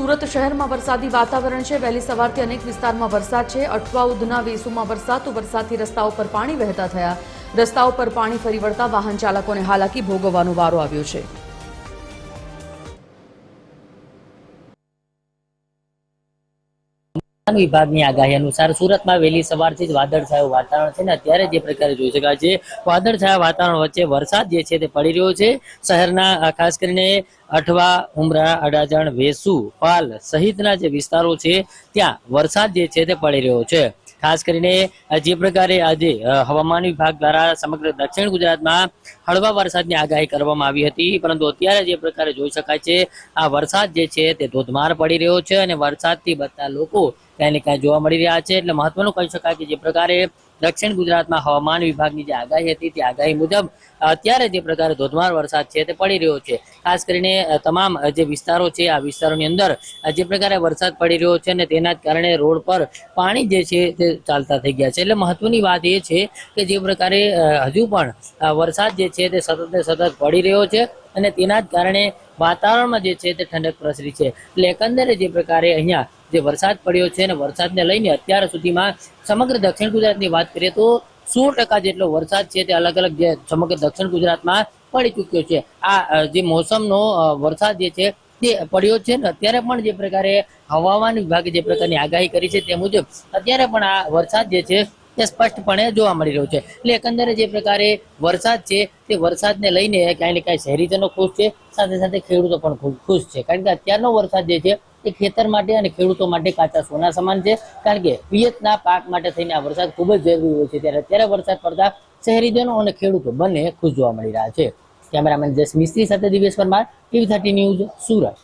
સુરત શહેરમાં વરસાદી વાતાવરણ છે. વહેલી સવારથી અનેક વિસ્તારમાં વરસાદ છે. અઠવા ઉધના વેસુમાં વરસાદ તો વરસાદથી રસ્તાઓ પર પાણી વહેતા થયા. રસ્તાઓ પર પાણી ફરી વળતા વાહન ચાલકોને હાલાકી ભોગવવાનો વારો આવ્યો છે. હવામાન વિભાગની આગાહી અનુસાર સુરતમાં વહેલી સવારથી જ વાદળછાયું વાતાવરણ છે ને અત્યારે જે પ્રકારે જોઈ શકાય છે, વાદળછાયા વાતાવરણ વચ્ચે વરસાદ જે છે તે પડી રહ્યો છે. શહેરના ખાસ કરીને અઠવા, ઉમરા, અડાજણ, વેસુ, પાલ સહિતના જે વિસ્તારો છે, ત્યાં વરસાદ જે છે તે પડી રહ્યો છે. ખાસ કરીને જે પ્રકારે આજે હવામાન વિભાગ દ્વારા સમગ્ર દક્ષિણ ગુજરાતમાં હળવા વરસાદની આગાહી કરવામાં આવી હતી, પરંતુ અત્યારે જે પ્રકારે જોઈ શકાય છે, આ વરસાદ જે છે તે ધોધમાર પડી રહ્યો છે અને વરસાદથી બધા લોકો ક્યાંય ને જોવા મળી રહ્યા છે. એટલે મહત્વનું કહી શકાય કે જે પ્રકારે દક્ષિણ ગુજરાતમાં હવામાન વિભાગની જે આગાહી હતી, તે આગાહી મુજબ, અત્યારે જે પ્રકારે ધોધમાર વરસાદ છે તે પડી રહ્યો છે. ખાસ કરીને તમામ જે વિસ્તારો છે, આ વિસ્તારોની અંદર જે પ્રકારે વરસાદ પડી રહ્યો છે અને તેના કારણે રોડ પર પાણી જે છે તે ચાલતા થઈ ગયા છે. એટલે મહત્વની વાત એ છે કે જે પ્રકારે હજુ પણ વરસાદ જે છે તે સતત સતત પડી રહ્યો છે અને તેના જ કારણે વાતાવરણમાં જે છે તે ઠંડક પ્રસરી છે. એટલે એકંદરે જે પ્રકારે અહીંયા જે વરસાદ પડ્યો છે અને વરસાદને લઈને અત્યાર સુધીમાં સમગ્ર દક્ષિણ ગુજરાતની વાત કરીએ તો સોળ ટકા જેટલો વરસાદ છે તે અલગ અલગ જે સમગ્ર દક્ષિણ ગુજરાતમાં પડી ચૂક્યો છે. આ જે મોસમનો વરસાદ જે છે તે પડ્યો છે ને અત્યારે પણ જે પ્રકારે હવામાન વિભાગે જે પ્રકારની આગાહી કરી છે તે મુજબ અત્યારે પણ આ વરસાદ જે છે તે સ્પષ્ટપણે જોવા મળી રહ્યો છે. એટલે એકંદરે જે પ્રકારે વરસાદ છે તે વરસાદને લઈને ક્યાંય ને ક્યાંય શહેરીજનો ખુશ છે, સાથે સાથે ખેડૂતો પણ ખુશ છે. કારણ કે અત્યારનો વરસાદ જે છે એ ખેતર માટે અને ખેડૂતો માટે કાચા સોના સમાન છે. કારણ કે પિયતના પાક માટે થઈને આ વરસાદ ખૂબ જ જરૂરી હોય છે. ત્યારે અત્યારે વરસાદ પડતા શહેરીજનો અને ખેડૂતો બંને ખુશ જોવા મળી રહ્યા છે. કેમેરામેન જસ મિસ્ત્રી સાથે Divesh Parmar, TV thirty news Surat.